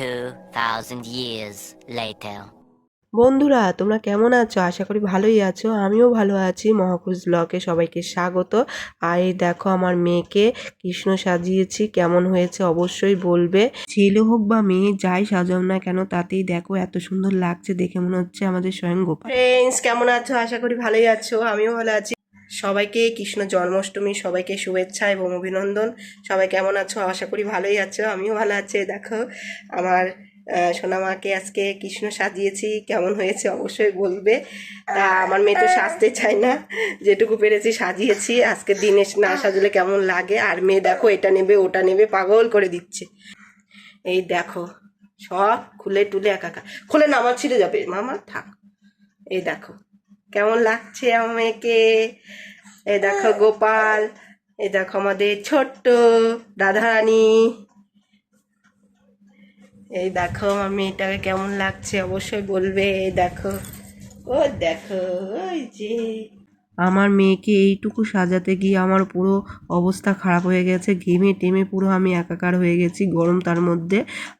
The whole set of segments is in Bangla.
2,000 years later. বন্ধুরা তোমরা কেমন আছো? আশা করি ভালোই আছো। আমিও ভালো আছি। মহাকুজ ব্লকে সবাইকে স্বাগত। আর এই দেখো আমার মেয়েকে কৃষ্ণ সাজিয়েছি। কেমন হয়েছে অবশ্যই বলবে। ছেলে হোক বা মেয়ে যাই সাজাও না কেন তাতেই দেখো এত সুন্দর লাগছে। দেখে মনে হচ্ছে আমাদের স্বয়ং গোপাল। ফ্রেন্ডস কেমন আছো? আশা করি ভালোই আছো। আমিও ভালো আছি। সবাইকে কৃষ্ণ জন্মাষ্টমী সবাইকে শুভেচ্ছা এবং অভিনন্দন। সবাই কেমন আছো? আশা করি ভালোই আছো। আমিও ভালো আছি। দেখো আমার সোনামাকে আজকে কৃষ্ণ সাজিয়েছি। কেমন হয়েছে অবশ্যই বলবে। তা আমার মেয়ে তো সাজতে চায় না। যেটুকু পেরেছি সাজিয়েছি। আজকে দিনে না সাজলে কেমন লাগে? আর মেয়ে দেখো এটা নেবে ওটা নেবে পাগল করে দিচ্ছে। এই দেখো সব খুলে টুলে একাকা খুলে না আমার ছিঁড়ে যাবে। মামা থাক। এই দেখো কেমন লাগছে আমাকে? এ দেখো গোপাল, এ দেখো আমাদের ছোট্ট রাধারানী। এই দেখো আমি এটাকে কেমন লাগছে, অবশ্যই বলবে। এই দেখো, ও দেখো, ওই যে। আমার মেয়েকে এইটুকু সাজাতে গিয়ে আমার পুরো অবস্থা খারাপ হয়ে গেছে। ঘেমে টেমে পুরো আমি একাকার হয়ে গেছি, গরম তার মধ্যে।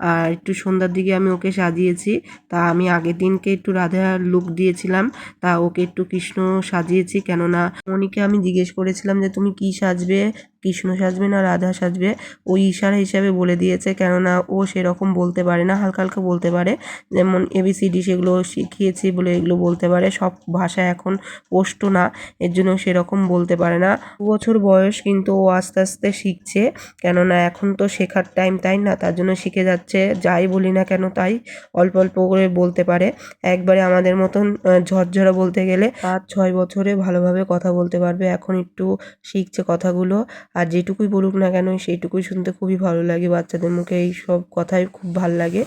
আর একটু সন্ধ্যার দিকে আমি ওকে সাজিয়েছি। তা আমি আগের দিনকে একটু রাধার লুক দিয়েছিলাম। তা ওকে একটু কৃষ্ণ সাজিয়েছি। কেননা মনিকে আমি জিজ্ঞেস করেছিলাম যে, তুমি কি সাজবে? কৃষ্ণ সাজবে না রাধা সাজবে, ও ইশারা হিসাবে বলে দিয়েছে, কেননা ও সেরকম বলতে পারে না, হালকা হালকা বলতে পারে। যেমন এবিসিডি সেগুলো শিখিয়েছি বলে এগুলো বলতে পারে, সব ভাষা এখন পোষ্ট না, এর জন্য সেরকম বলতে পারে না। দু বছর বয়স কিন্তু ও আস্তে আস্তে শিখছে, কেননা এখন তো শেখার টাইম তাই না, তার জন্য শিখে যাচ্ছে, যাই বলি না কেন তাই অল্প অল্প করে বলতে পারে। একবারে আমাদের মতন ঝরঝরা বলতে গেলে পাঁচ ছয় বছরে ভালোভাবে কথা বলতে পারবে, এখন একটু শিখছে কথাগুলো। আর যেটুকুই বলুক না কেন, সেইটুকুই শুনতে খুবই ভালো লাগে। বাচ্চাদের মুখে এই সব কথাই খুব ভালো লাগে।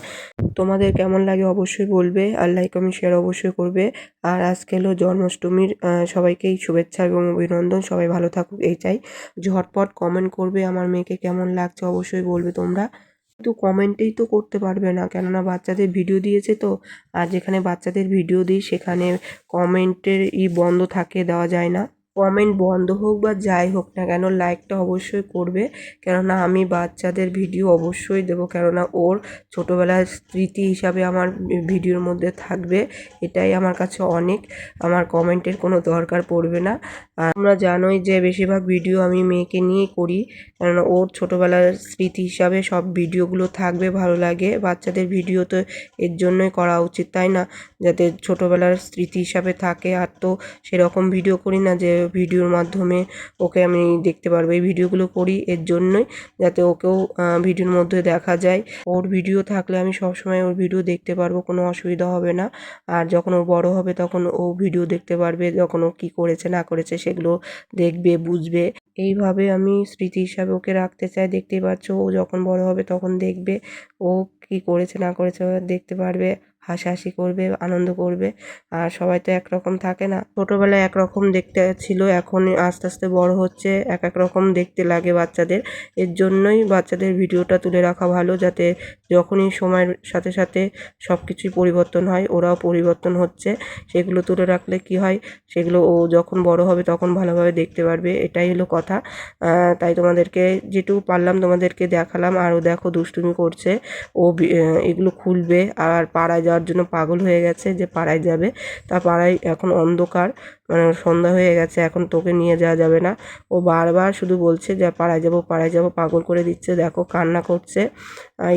তোমাদের কেমন লাগে অবশ্যই বলবে আর লাইক কমেন্ট শেয়ার অবশ্যই করবে। আর আজকে হলো জন্মাষ্টমীর সবাইকেই শুভেচ্ছা এবং অভিনন্দন। সবাই ভালো থাকুক এই চাই ঝটপট কমেন্ট করবে আমার মেয়েকে কেমন লাগছে অবশ্যই বলবে তোমরা। কিন্তু কমেন্টেই তো করতে পারবে না, কেননা বাচ্চাদের ভিডিও দিয়েছে তো। আর যেখানে বাচ্চাদের ভিডিও দিই, সেখানে কমেন্টের ই বন্ধ থাকে, দেওয়া যায় না। কমেন্ট বন্ধ হোক বা যাই হোক না কেন লাইকটা অবশ্যই করবে। কেননা আমি বাচ্চাদের ভিডিও অবশ্যই দেবো। কেননা ওর ছোটোবেলার স্মৃতি হিসাবে আমার ভিডিওর মধ্যে থাকবে। এটাই আমার কাছে অনেক। আমার কমেন্টের কোনো দরকার পড়বে না। আর তোমরা জানোই যে বেশিরভাগ ভিডিও আমি মেয়েকে নিয়েই করি। কেননা ওর ছোটোবেলার স্মৃতি হিসাবে সব ভিডিওগুলো থাকবে, ভালো লাগে। বাচ্চাদের ভিডিও তো এর জন্যই করা উচিত, তাই না? যাতে ছোটোবেলার স্মৃতি হিসাবে থাকে। আর তো সেরকম ভিডিও করি না যে ভিডিওর মাধ্যমে ওকে আমি দেখতে পারব। এই ভিডিওগুলো করি এর জন্যই যাতে ওকেও ভিডিওর মধ্যে দেখা যায়। ওর ভিডিও থাকলে আমি সবসময় ওর ভিডিও দেখতে পারব, কোনো অসুবিধা হবে না। আর যখন ও বড় হবে তখন ও ভিডিও দেখতে পারবে, যখন ও কী করেছে, না করেছে সেগুলো দেখবে, বুঝবে। এইভাবে আমি স্মৃতি হিসাবে ওকে রাখতে চাই। দেখতেই পাচ্ছ ও যখন বড় হবে তখন দেখবে ও কী করেছে, না করেছে দেখতে পারবে। হাসাহাসি করবে, আনন্দ করবে। আর সবাই তো একরকম থাকে না। ছোটোবেলায় একরকম দেখতে ছিল, এখন আস্তে আস্তে বড় হচ্ছে, এক এক রকম দেখতে লাগে বাচ্চাদের। এর জন্যই বাচ্চাদের ভিডিওটা তুলে রাখা ভালো, যাতে যখনই সময়ের সাথে সাথে সব কিছুই পরিবর্তন হয়, ওরাও পরিবর্তন হচ্ছে। সেগুলো তুলে রাখলে কি হয়, সেগুলো ও যখন বড় হবে তখন ভালোভাবে দেখতে পারবে, এটাই হলো কথা। তাই তোমাদেরকে যেটুকু পারলাম তোমাদেরকে দেখালাম। আরও দেখো দুষ্টুমি করছে, ও এগুলো খুলবে, আর পাড়ায় যাওয়ার জন্য পাগল হয়ে গেছে যে পাড়ায় যাবে। তা পাড়ায় এখন অন্ধকার মানে সন্ধ্যা হয়ে গেছে, এখন তোকে নিয়ে যাওয়া যাবে না। ও বারবার শুধু বলছে যে, পাড়ায় যাব পাড়ায় যাব, পাগল করে দিচ্ছে, দেখো কান্না করছে।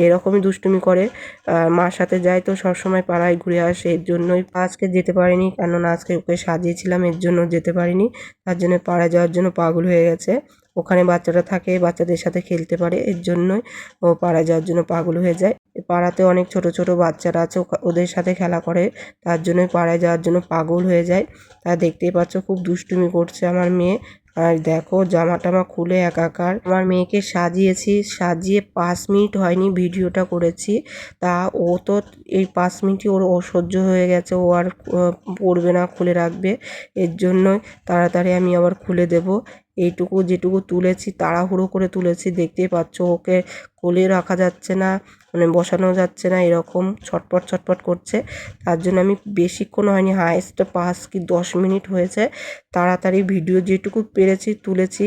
এরকমই দুষ্টুমি করে। মার সাথে যায় তো সবসময় পাড়ায় ঘুরে আসে, এর জন্যই আজকে যেতে পারিনি, কেননা আজকে ওকে সাজিয়েছিলাম, এর জন্য যেতে পারিনি। তার জন্য পাড়ায় যাওয়ার জন্য পাগল হয়ে গেছে। ওখানে বাচ্চারা থাকে, বাচ্চাদের সাথে খেলতে পারে, এর জন্যই ও পাড়ায় যাওয়ার জন্য পাগল হয়ে যায়। পাড়াতে অনেক ছোট ছোট বাচ্চারা আছে ওদের সাথে খেলা করে, তার জন্য পাড়ায় যাওয়ার জন্য পাগল হয়ে যায়। তা দেখতেই পাচ্ছ খুব দুষ্টুমি করছে আমার মেয়ে। আর দেখো জামা টামা খুলে একাকার। আমার মেয়েকে সাজিয়েছি, সাজিয়ে পাঁচ মিনিট হয়নি ভিডিওটা করেছি। তা ও তো এই পাঁচ মিনিটই ওর অসহ্য হয়ে গেছে, ও আর পড়বে না, খুলে রাখবে। এর জন্যই তাড়াতাড়ি আমি আবার খুলে দেব। এইটুকু যেটুকু তুলেছি, তাড়াহুড়ো করে তুলেছি, দেখতেই পাচ্ছ ওকে কোলে রাখা যাচ্ছে না। মানে বসানো যাচ্ছে না, এরকম ছটপট ছটপট করছে। তার জন্য আমি বেশিক্ষণ হয়নি হায়েস্ট পাঁচ কি দশ মিনিট হয়েছে। তাড়াতাড়ি ভিডিও যেটুকু পেরেছি, তুলেছি।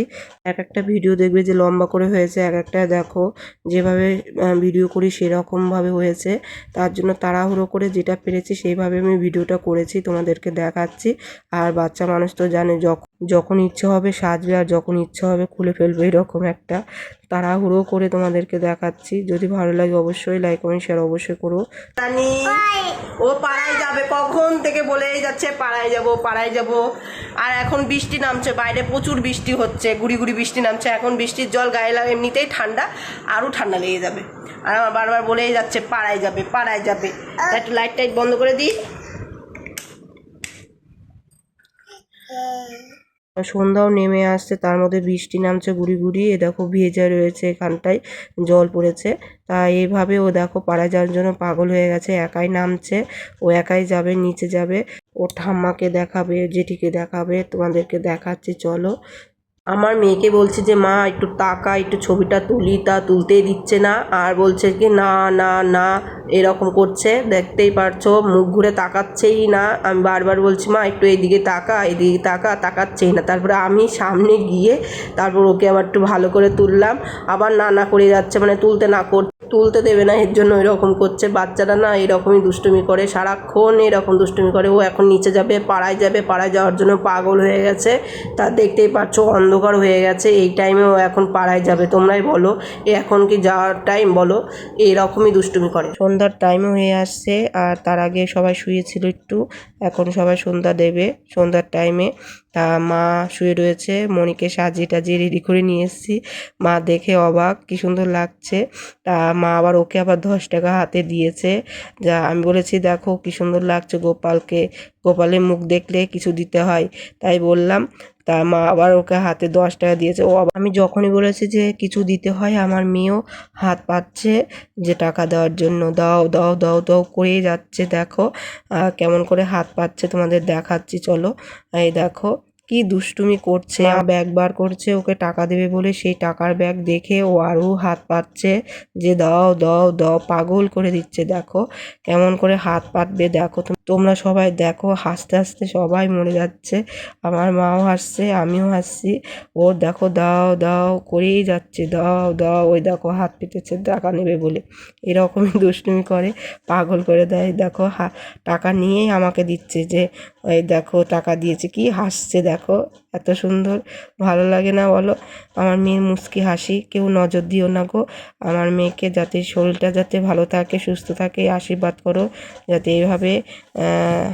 এক একটা ভিডিও দেখবে যে লম্বা করে হয়েছে, এক একটা দেখো যেভাবে ভিডিও করি সেরকমভাবে হয়েছে। তার জন্য তাড়াহুড়ো করে যেটা পেরেছি, সেইভাবে আমি ভিডিওটা করেছি, তোমাদেরকে দেখাচ্ছি। আর বাচ্চা মানুষ তো জানে, যখন যখন ইচ্ছে হবে সাজবে আর যখন ইচ্ছে হবে খুলে ফেলবে এরকম একটা তাড়াহুড়ো করে তোমাদেরকে দেখাচ্ছি। যদি ভালো লাগে অবশ্যই লাইক কমেন্ট শেয়ার অবশ্যই করো। ও পাড়ায় যাবে কখন থেকে বলেই যাচ্ছে, পাড়ায় যাব পাড়ায় যাব। আর এখন বৃষ্টি নামছে, বাইরে প্রচুর বৃষ্টি হচ্ছে, গুড়ি গুড়ি বৃষ্টি নামছে। এখন বৃষ্টির জল গায়ে লাগে, এমনিতেই ঠান্ডা, আরও ঠান্ডা লেগে যাবে। আর আমার বারবার বলেই যাচ্ছে, পাড়ায় যাবে পাড়ায় যাবে। একটু লাইট টাইট বন্ধ করে দিই। সন্ধ্যাও নেমে আসছে, তার মধ্যে বৃষ্টি নামছে গুড়ি গুড়ি। এ দেখো ভেজা রয়েছে এখানটায়, জল পড়েছে। তা এইভাবে ও দেখো পাড়ায় যাওয়ার জন্য পাগল হয়ে গেছে, একাই নামছে, ও একাই যাবে, নিচে যাবে। ও ঠাম্মাকে দেখাবে, জেঠিকে দেখাবে, তোমাদেরকে দেখাচ্ছে, চলো। আমার মেয়েকে বলছে যে, মা, একটু টাকা একটু ছবিটা তুলি। তা তুলতেই দিচ্ছে না। আর বলছে কি, না না না। এরকম করছে। দেখতেই পারছ, মুখ ঘুরে তাকাচ্ছেই না। আমি বারবার বলছি, মা, একটু এদিকে তাকা এদিকে তাকা। তাকাচ্ছেই না। তারপরে আমি সামনে গিয়ে তারপর ওকে আবার একটু ভালো করে তুললাম। আবার না না করে যাচ্ছে মানে তুলতে না কর, তুলতে দেবে না, এর জন্য এরকম করছে। বাচ্চারা না এরকমই দুষ্টুমি করে, সারাক্ষণ এরকম দুষ্টুমি করে। ও এখন নিচে যাবে, পাড়ায় যাবে, পাড়ায় যাওয়ার জন্য পাগল হয়ে গেছে। তা দেখতেই পাচ্ছ অন্ধকার হয়ে গেছে, এই টাইমে ও এখন পাড়ায় যাবে। তোমরাই বলো এখন কি যাওয়ার টাইম বলো, এরকমই দুষ্টুমি করে। সন্ধ্যার টাইম হয়ে আসছে, আর তার আগে সবাই শুয়েছিল একটু, এখন সবাই সন্ধ্যা দেবে, সন্ধ্যার টাইমে তা মা শুয়ে রয়েছে। মনিকে সাজিয়ে টাজিয়ে রেডি করে নিয়ে এসেছি। মা দেখে অবাক, কি সুন্দর লাগছে। তা মা আবার ওকে আবার দশ টাকা হাতে দিয়েছে। যা আমি বলেছি, দেখো কি সুন্দর লাগছে গোপালকে। গোপালের মুখ দেখলে কিছু দিতে হয়। তাই বললাম। তা মা আবার ওকে হাতে দশ টাকা দিয়েছে। ও আমি যখনই বলেছি যে কিছু দিতে হয়, আমার মেয়েও হাত পাচ্ছে যে টাকা দেওয়ার জন্য। দাও দাও দাও দাও করেই যাচ্ছে। দেখো কেমন করে হাত পাচ্ছে তোমাদের দেখাচ্ছি। চলো, এই দেখো। কি দুষ্টুমি করছে ব্যাগ বার করছে ওকে টাকা দেবে বলে সেই টাকার ব্যাগ দেখে ও আরও হাত পাচ্ছে যে দাও দাও দাও পাগল করে দিচ্ছে। দেখো কেমন করে হাত পাতবে দেখো তোমরা সবাই দেখো হাসতে হাসতে সবাই মরে যাচ্ছে। আমার মাও হাসছে আমিও হাসছি। ও দেখো দাও দাও করেই যাচ্ছে দাও দাও ওই দেখো হাত পেতেছে টাকা নেবে বলে। এরকমই দুষ্টুমি করে পাগল করে দেয়। দেখো হা টাকা নিয়েই আমাকে দিচ্ছে যে ওই দেখো টাকা দিয়েছে কি হাসছে দেখো। এত সুন্দর। ভালো লাগে না বলো? আমার মেয়ের মুচকি হাসি, কেউ নজর দিও না গো। আমার মেয়েকে যাতে শরীরটা যাতে ভালো থাকে, সুস্থ থাকে, আশীর্বাদ করো, যাতে এইভাবে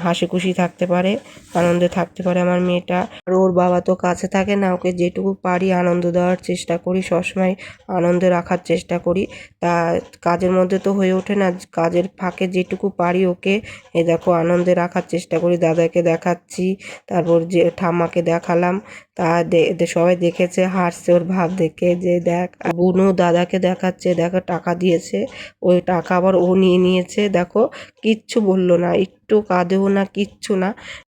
হাসি খুশি থাকতে পারে, আনন্দে থাকতে পারে আমার মেয়েটা। আর ওর বাবা তো কাছে থাকে না, ওকে যেটুকু পারি আনন্দ দেওয়ার চেষ্টা করি, সবসময় আনন্দে রাখার চেষ্টা করি। তা কাজের মধ্যে তো হয়ে ওঠে না, কাজের ফাঁকে যেটুকু পারি ওকে এ দেখো, আনন্দে রাখার চেষ্টা করি। দাদাকে দেখাচ্ছি, তারপর যে ঠাম্মাকে দেখালাম। তা সবাই দেখেছে, হাসছে ওর ভাব দেখে যে দেখ, বুনু দাদাকে দেখাচ্ছে, দেখো টাকা দিয়েছে, ওই টাকা আবার ও নিয়ে নিয়েছে, দেখো কিচ্ছু বলল না, একটু কাঁদেও না, কিচ্ছু না।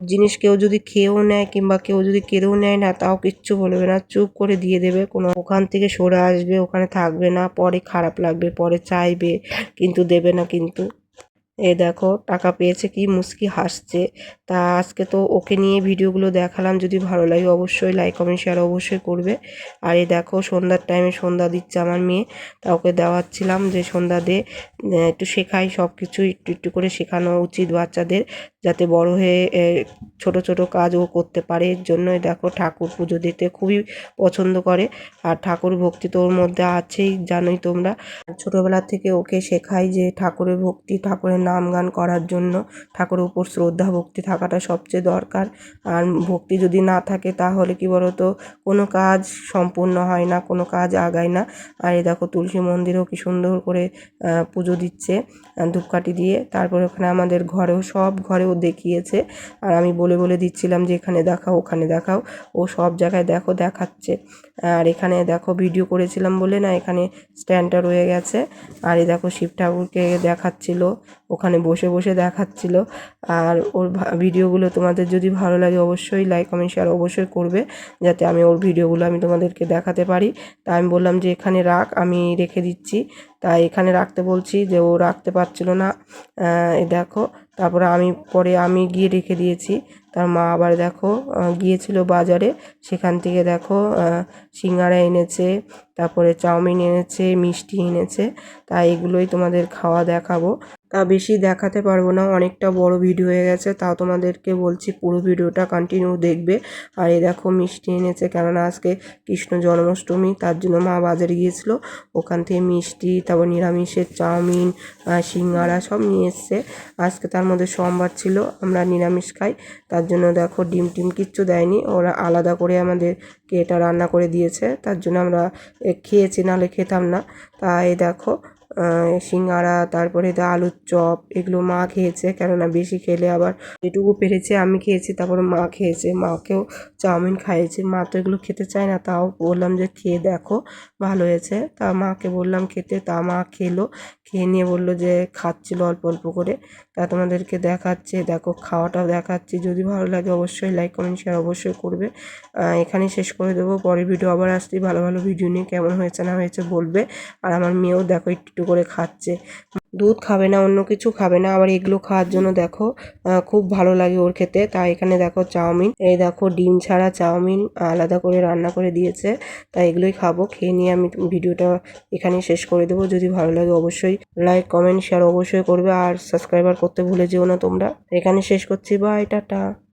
জিনিস কেউ যদি খেয়েও নেয় কিংবা কেউ যদি কেড়েও নেয় না, তাও কিচ্ছু বলবে না, চুপ করে দিয়ে দেবে, কোনো ওখান থেকে সরে আসবে, ওখানে থাকবে না, পরে খারাপ লাগবে, পরে চাইবে, কিন্তু দেবে না কিন্তু। এ দেখো, টাকা পেয়েছে, কি মুস্কি হাসছে। তা আজকে তো ওকে নিয়ে ভিডিওগুলো দেখালাম, যদি ভালো লাগে অবশ্যই লাইক কমেন্ট শেয়ার অবশ্যই করবে। আর এ দেখো, সন্ধ্যার টাইমে সন্ধ্যা দিচ্ছে আমার মেয়ে। তা ওকে দেওয়াচ্ছিলাম যে সন্ধ্যা দে একটু শেখাই সব কিছু একটু একটু করে শেখানো উচিত বাচ্চাদের, যাতে বড় হয়ে ছোট ছোট কাজ ও করতে পারে। এর জন্যই দেখো, ঠাকুর পুজো দিতে খুবই পছন্দ করে। আর ঠাকুর ভক্তি তো ওর মধ্যে আছেই, জানোই তোমরা। ছোটবেলা থেকে ওকে শেখাই যে ঠাকুরের ভক্তি, ঠাকুরের নাম গান করার জন্য ঠাকুরের উপর শ্রদ্ধা, ভক্তি থাকাটা সবচেয়ে দরকার। আর ভক্তি যদি না থাকে তাহলে কি বলতো, কোনো কাজ সম্পূর্ণ হয় না, কোনো কাজ আগায় না। আর এই দেখো তুলসী মন্দিরেও কি সুন্দর করে পুজো দিচ্ছে ধূপকাঠি দিয়ে। তারপরে ওখানে আমাদের ঘরেও, সব ঘরেও দেখিয়েছে। আর আমি বলে বলে দিচ্ছিলাম যে এখানে দেখাও, ওখানে দেখাও। ও সব জায়গায় দেখো দেখাচ্ছে। আর এখানে দেখো ভিডিও করেছিলাম বলে না, এখানে স্ট্যান্ডটা রয়ে গেছে। আর এই দেখো শিব ঠাকুরকে দেখাচ্ছিল। ওখানে বসে বসে দেখাচ্ছিল। আর ওর ভিডিওগুলো তোমাদের যদি ভালো লাগে অবশ্যই লাইক কমেন্ট শেয়ার অবশ্যই করবে, যাতে আমি ওর ভিডিওগুলো আমি তোমাদেরকে দেখাতে পারি। তা আমি বললাম যে, এখানে রাখ, আমি রেখে দিচ্ছি। তাই এখানে রাখতে বলছি যে, ও রাখতে পারছিল না। দেখো, তারপরে আমি, পরে আমি গিয়ে রেখে দিয়েছি। তার মা আবার দেখো গিয়েছিল বাজারে। সেখান থেকে দেখো সিঙ্গারা এনেছে, তারপরে চাউমিন এনেছে, মিষ্টি এনেছে। তা এগুলোই তোমাদের খাওয়া দেখাবো। তা বেশি দেখাতে পারব না। অনেকটা বড় ভিডিও হয়ে গেছে তাও তোমাদেরকে বলছি পুরো ভিডিওটা কন্টিনিউ দেখবে। আর এই দেখো মিষ্টি এনেছে কেননা আজকে কৃষ্ণ জন্মাষ্টমী তার জন্য মা বাজারে গিয়েছিল। ওখান থেকে মিষ্টি তারপর নিরামিষের চাউমিন সিঙ্গারা সব নিয়ে এসছে। আজকে তার মধ্যে সোমবার ছিল আমরা নিরামিষ খাই। তার জন্য দেখো ডিম টিম কিচ্ছু দেয়নি ওরা আলাদা করে আমাদেরকে এটা রান্না করে দিয়েছে তার জন্য আমরা এ, খেয়েছি নাহলে খেতাম না। তাই দেখো সিঙ্গারা তারপরে দা আলুর চপ এগুলো মা খেয়েছে কেননা বেশি খেলে আবার যেটুকু পেরেছে আমি খেয়েছি তারপর মা খেয়েছে মাকেও চাউমিন খাইয়েছে মা তো এগুলো খেতে চায় না তাও বললাম যে খেয়ে দেখো ভালো হয়েছে তা মাকে বললাম খেতে তা মা খেলো খেয়ে নিয়ে বলল যে খাচ্ছিল অল্প অল্প করে তা তোমাদেরকে দেখাচ্ছে দেখো খাওয়াটাও দেখাচ্ছি যদি ভালো লাগে অবশ্যই লাইক কমেন্ট শেয়ার অবশ্যই করবে আহ, এখানেই শেষ করে দেবো পরের ভিডিও আবার আসছি ভালো ভালো ভিডিও নিয়ে কেমন হয়েছে না হয়েছে বলবে আর আমার মেয়েও দেখো একটু করে খাচ্ছে। দুধ খাবে না, অন্য কিছু খাবে না। আবার এগুলো খাওয়ার জন্য দেখো খুব ভালো লাগে ওর খেতে। তাই এখানে দেখো চাউমিন, এই দেখো ডিম ছাড়া চাউমিন আলাদা করে রান্না করে দিয়েছে। তাই এগুলোই খাব, খেয়ে নিয়ে আমি ভিডিওটা এখানে শেষ করে দেবো। যদি ভালো লাগে অবশ্যই লাইক, কমেন্ট শেয়ার অবশ্যই করবে। আর সাবস্ক্রাইবার করতে ভুলে যেও না তোমরা। এখানে শেষ করছি। Bye, tata.